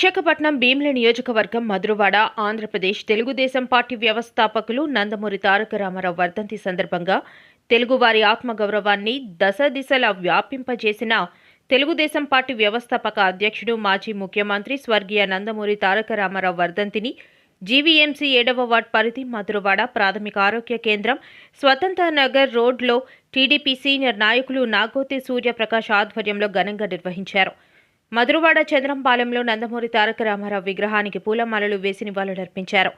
విశాఖపట్నం భీమ్ల నియోజకవర్గం మధురవాడ ఆంధ్రప్రదేశ్ తెలుగుదేశం పార్టీ వ్యవస్థాపకులు నందమూరి తారక రామారావు వర్ధంతి సందర్భంగా తెలుగువారి ఆత్మగౌరవాన్ని దశ దిశలా వ్యాపింపజేసిన తెలుగుదేశం పార్టీ వ్యవస్థాపక అధ్యక్షుడు మాజీ ముఖ్యమంత్రి స్వర్గీయ నందమూరి తారక రామారావు వర్ధంతిని జీవీఎంసీ ఏడవ వార్డ్ పరిధి మధురవాడ ప్రాథమిక ఆరోగ్య కేంద్రం స్వతంత్ర నగర్ రోడ్లో టీడీపీ సీనియర్ నాయకులు నాగోతి సూర్యప్రకాష్ ఆధ్వర్యంలో ఘనంగా నిర్వహించారు. మధురవాడ చంద్రంపాలెంలో నందమూరి తారక రామారావు విగ్రహానికి పూలమాలలు వేసి నివాళులర్పించారు.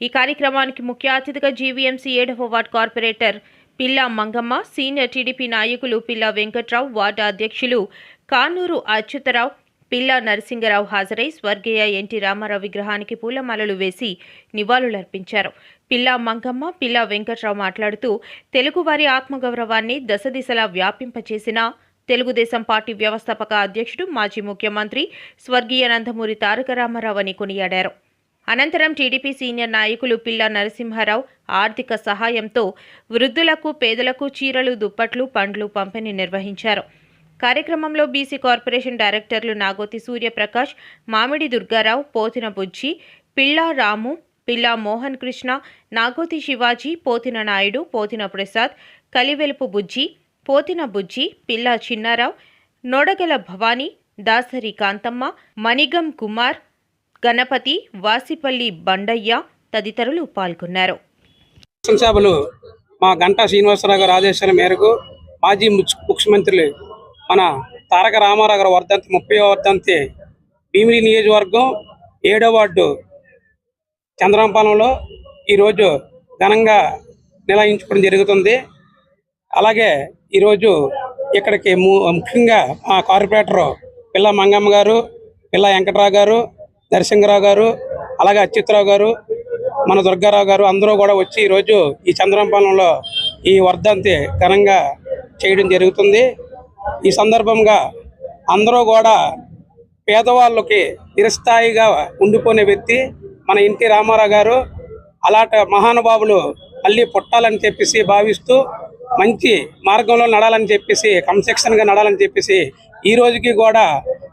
ఈ కార్యక్రమానికి ముఖ్య అతిథిగా జీవీఎంసీ ఏడవ వార్డ్ కార్పొరేటర్ పిల్లా మంగమ్మ సీనియర్ టీడీపీ నాయకులు పిల్లా వెంకట్రావు వార్డు అధ్యక్షులు కానూరు అచ్యుతరావు పిల్లా నరసింగరావు హాజరై స్వర్గీయ ఎన్టీ రామారావు విగ్రహానికి పూలమాలలు వేసి నివాళులర్పించారు. పిల్లా మంగమ్మ పిల్లా వెంకట్రావు మాట్లాడుతూ తెలుగువారి ఆత్మగౌరవాన్ని దశ దిశలా వ్యాపింపచేసిన తెలుగుదేశం పార్టీ వ్యవస్థాపక అధ్యక్షుడు మాజీ ముఖ్యమంత్రి స్వర్గీయ నందమూరి తారక రామారావు అని కొనియాడారు. అనంతరం టీడీపీ సీనియర్ నాయకులు పిల్ల నరసింహారావు ఆర్థిక సహాయంతో వృద్ధులకు పేదలకు చీరలు దుప్పట్లు పండ్లు పంపిణీ నిర్వహించారు. కార్యక్రమంలో బీసీ కార్పొరేషన్ డైరెక్టర్లు నాగోతి సూర్యప్రకాష్ మామిడి దుర్గారావు పోతిన బుజ్జి పిల్లా రాము పిల్లా మోహన్ కృష్ణ నాగోతి శివాజీ పోతిన నాయుడు పోతిన ప్రసాద్ కలివెలుపు బుజ్జి పోతిన బుజ్జి పిల్లా చిన్నారావు నొడగల భవానీ దాసరి కాంతమ్మ మణిగం కుమార్ గణపతి వాసిపల్లి బండయ్య తదితరులు పాల్గొన్నారు. శాసనసభలు మా గంటా శ్రీనివాసరావు గారు ఆదేశాల మేరకు మాజీ ముఖ్యమంత్రులు మన తారక రామారావు గారు వర్ధంతి ముప్పై వర్ధంతి భీమిలి నియోజకవర్గం ఏడో వార్డు చంద్రంపాలెంలో ఈరోజు ఘనంగా నిర్వహించుకోవడం జరుగుతుంది. అలాగే ఈరోజు ఇక్కడికి ము- ముఖ్యంగా మా కార్పొరేటర్ పిల్ల మంగమ్మ గారు పిల్ల వెంకటరావు గారు నరసింహరావు గారు అలాగే అచ్యుతరావు గారు మన దుర్గారావు గారు అందరూ కూడా వచ్చి ఈరోజు ఈ చంద్రంపాలెంలో ఈ వర్ధంతి ఘనంగా చేయడం జరుగుతుంది. ఈ సందర్భంగా అందరూ కూడా పేదవాళ్ళకి నిరస్థాయిగా ఉండిపోయిన వ్యక్తి మన ఎన్టీ రామారావు గారు. అలాంటి మహానుభావులు మళ్ళీ పుట్టాలని చెప్పేసి భావిస్తూ మంచి మార్గంలో నడాలని చెప్పేసి కంసెక్షన్గా నడాలని చెప్పేసి ఈ రోజుకి కూడా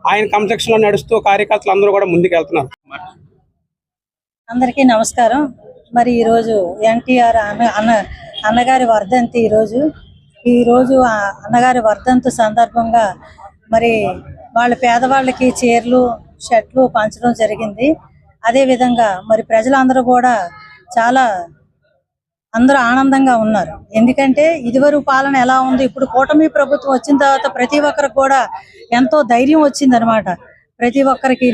ఆయన కంసెక్షన్లో నడుస్తూ కార్యకర్తలు అందరూ కూడా ముందుకెళ్తున్నారు. అందరికీ నమస్కారం. మరి ఈరోజు ఎన్టీఆర్ అన్న అన్న అన్నగారి వర్ధంతి ఈరోజు. ఈరోజు అన్నగారి వర్ధంతి సందర్భంగా మరి వాళ్ళ పేదవాళ్ళకి చీరలు షర్ట్లు పంచడం జరిగింది. అదేవిధంగా మరి ప్రజలందరూ కూడా చాలా అందరూ ఆనందంగా ఉన్నారు. ఎందుకంటే ఇదివరకు పాలన ఎలా ఉంది? ఇప్పుడు కూటమి ప్రభుత్వం వచ్చిన తర్వాత ప్రతి ఒక్కరికి కూడా ఎంతో ధైర్యం వచ్చిందనమాట ప్రతి ఒక్కరికి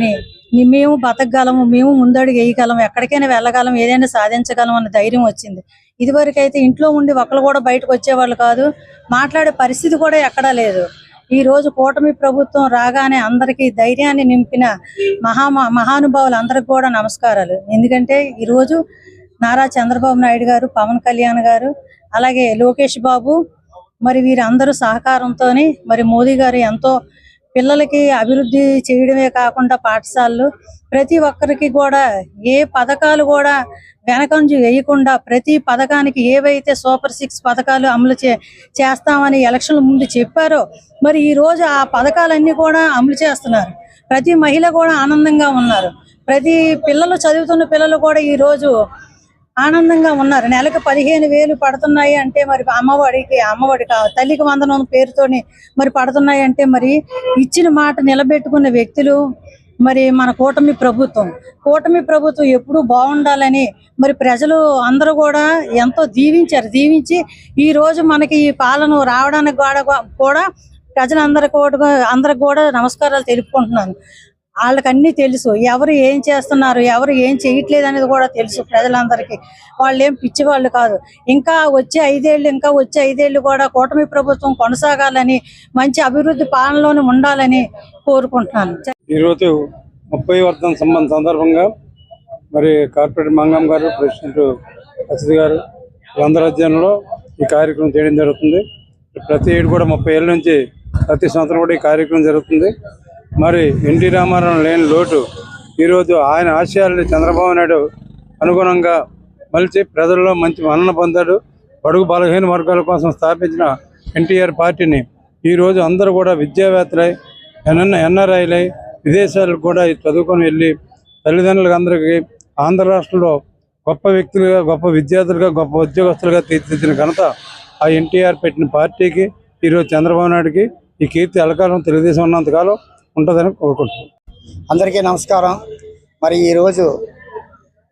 మేము బతకగలము మేము ముందడుగు వేయగలము ఎక్కడికైనా వెళ్ళగలం ఏదైనా సాధించగలం అన్న ధైర్యం వచ్చింది. ఇదివరకైతే ఇంట్లో ఉండి ఒకరు కూడా బయటకు వచ్చేవాళ్ళు కాదు. మాట్లాడే పరిస్థితి కూడా ఎక్కడా లేదు. ఈ రోజు కూటమి ప్రభుత్వం రాగానే అందరికీ ధైర్యాన్ని నింపిన మహా మహానుభావులు అందరికి కూడా నమస్కారాలు. ఎందుకంటే ఈ రోజు నారా చంద్రబాబు నాయుడు గారు పవన్ కళ్యాణ్ గారు అలాగే లోకేష్ బాబు మరి వీరందరూ సహకారంతోని మరి మోదీ గారు ఎంతో పిల్లలకి అభివృద్ధి చేయడమే కాకుండా పాఠశాలలు ప్రతి ఒక్కరికి కూడా ఏ పథకాలు కూడా వెనకంజు వేయకుండా ప్రతి పథకానికి ఏవైతే సూపర్ సిక్స్ పథకాలు అమలు చే చేస్తామని ఎలక్షన్ల ముందు చెప్పారో మరి ఈ రోజు ఆ పథకాలన్నీ కూడా అమలు చేస్తున్నారు. ప్రతి మహిళ కూడా ఆనందంగా ఉన్నారు. ప్రతి పిల్లలు చదువుతున్న పిల్లలు కూడా ఈ రోజు ఆనందంగా ఉన్నారు. నెలకు పదిహేను వేలు పడుతున్నాయి అంటే మరి అమ్మఒడికి అమ్మఒడి కా- తల్లికి వందనం పేరుతోని మరి పడుతున్నాయి అంటే మరి ఇచ్చిన మాట నిలబెట్టుకున్న వ్యక్తులు మరి మన కూటమి ప్రభుత్వం. కూటమి ప్రభుత్వం ఎప్పుడూ బాగుండాలని మరి ప్రజలు అందరూ కూడా ఎంతో దీవించారు. దీవించి ఈ రోజు మనకి ఈ పాలన రావడానికి కూడా కూడా ప్రజలందరి కూడా అందరికి కూడా నమస్కారాలు తెలుపుకుంటున్నాను. వాళ్ళకి అన్ని తెలుసు. ఎవరు ఏం చేస్తున్నారు ఎవరు ఏం చేయట్లేదు అనేది కూడా తెలుసు ప్రజలందరికీ. వాళ్ళు ఏం పిచ్చి వాళ్ళు కాదు. ఇంకా వచ్చే ఐదేళ్ళు ఇంకా వచ్చే ఐదేళ్ళు కూడా కూటమి ప్రభుత్వం కొనసాగాలని మంచి అభివృద్ధి పాలనలోనే ఉండాలని కోరుకుంటున్నాను. ఈరోజు ముప్పై వర్ధం సంబంధ సందర్భంగా మరి కార్పొరేటర్ మంగం గారు ప్రెసిడెంట్ అతిథి గారు వీళ్ళందరి అధ్యయనంలో ఈ కార్యక్రమం చేయడం జరుగుతుంది. ప్రతి ఏడు కూడా ముప్పై ఏళ్ళ నుంచి ప్రతి సంవత్సరం కూడా ఈ కార్యక్రమం జరుగుతుంది. మరి ఎన్టీ రామారావు లేని లోటు ఈరోజు ఆయన ఆశయాలని చంద్రబాబు నాయుడు అనుగుణంగా మలిచి ప్రజల్లో మంచి మన్నన పొందాడు. బడుగు బలహీన వర్గాల కోసం స్థాపించిన ఎన్టీఆర్ పార్టీని ఈరోజు అందరూ కూడా విద్యావేత్తలై ఎన్ఎన్ ఎన్ఆర్ఐలై విదేశాలకు కూడా చదువుకొని వెళ్ళి తల్లిదండ్రులకు అందరికీ ఆంధ్ర రాష్ట్రంలో గొప్ప వ్యక్తులుగా గొప్ప విద్యార్థులుగా గొప్ప ఉద్యోగస్తులుగా తీర్చిదిద్దిన ఘనత ఆ ఎన్టీఆర్ పెట్టిన పార్టీకి ఈరోజు చంద్రబాబు నాయుడుకి ఈ కీర్తి అలకాలం తెలుగుదేశం ఉన్నంతకాలం ఉంటుందని కోరుకుంటున్నాను. అందరికీ నమస్కారం. మరి ఈరోజు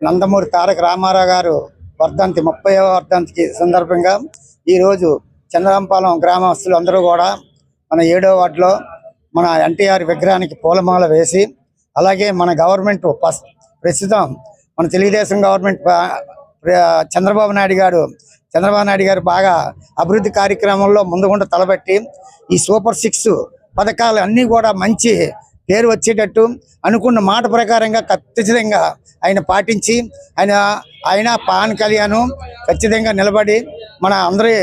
నందమూరి తారక రామారావు గారు వర్ధంతి ముప్పై వర్ధంతికి సందర్భంగా ఈరోజు చంద్రంపాలెం గ్రామస్తులు అందరూ కూడా మన ఏడో వార్డులో మన ఎన్టీఆర్ విగ్రహానికి పూలమాల వేసి అలాగే మన గవర్నమెంట్ ప్రస్తుతం మన తెలుగుదేశం గవర్నమెంట్ చంద్రబాబు నాయుడు గారు చంద్రబాబు నాయుడు గారు బాగా అభివృద్ధి కార్యక్రమంలో ముందుగుంట తలబెట్టి ఈ సూపర్ సిక్స్ పథకాలు అన్నీ కూడా మంచి పేరు వచ్చేటట్టు అనుకున్న మాట ప్రకారంగా ఖచ్చితంగా ఆయన పాటించి ఆయన ఆయన పవన్ కళ్యాణ్ ఖచ్చితంగా నిలబడి మన అందరి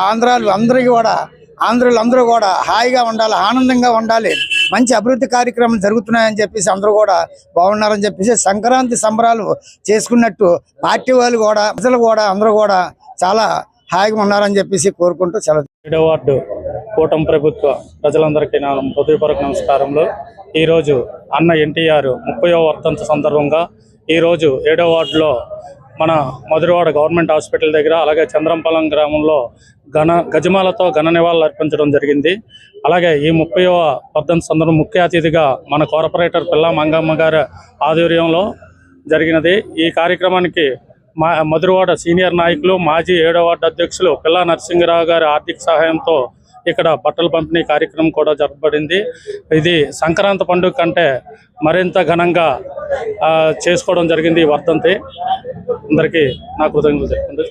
ఆంధ్రాలు అందరికీ కూడా ఆంధ్రులు అందరూ కూడా హాయిగా ఉండాలి ఆనందంగా ఉండాలి మంచి అభివృద్ధి కార్యక్రమాలు జరుగుతున్నాయని చెప్పేసి అందరూ కూడా బాగున్నారని చెప్పేసి సంక్రాంతి సంబరాలు చేసుకున్నట్టు పార్టీ వాళ్ళు కూడా ప్రజలు కూడా అందరూ కూడా చాలా హాయిగా ఉన్నారని చెప్పేసి కోరుకుంటూ సెలవు. వార్డు. కూటమి ప్రభుత్వ ప్రజలందరికీ నా హృదయపూర్వక నమస్కారంలో ఈరోజు అన్న ఎన్టీఆర్ ముప్పయో వర్తంత సందర్భంగా ఈరోజు ఏడో వార్డులో మన మధురవాడ గవర్నమెంట్ హాస్పిటల్ దగ్గర అలాగే చంద్రంపాలెం గ్రామంలో ఘన గజమాలతో ఘన నివాళులు అర్పించడం జరిగింది. అలాగే ఈ ముప్పయో వర్ధంతి సందర్భం ముఖ్య అతిథిగా మన కార్పొరేటర్ పిల్ల మంగమ్మ గారి ఆధ్వర్యంలో జరిగినది. ఈ కార్యక్రమానికి మా మధురవాడ సీనియర్ నాయకులు మాజీ ఏడో వార్డు అధ్యక్షులు పిల్లా నరసింహరావు గారి ఆర్థిక సహాయంతో ఇక్కడ బట్టల పంపిణీ కార్యక్రమం కూడా జరపబడింది. ఇది సంక్రాంతి పండుగ కంటే మరింత ఘనంగా ఆ, చేసుకోవడం జరిగింది ఈ వర్ధంతి. అందరికీ నా కృతజ్ఞతలు చెప్పుకుంటూ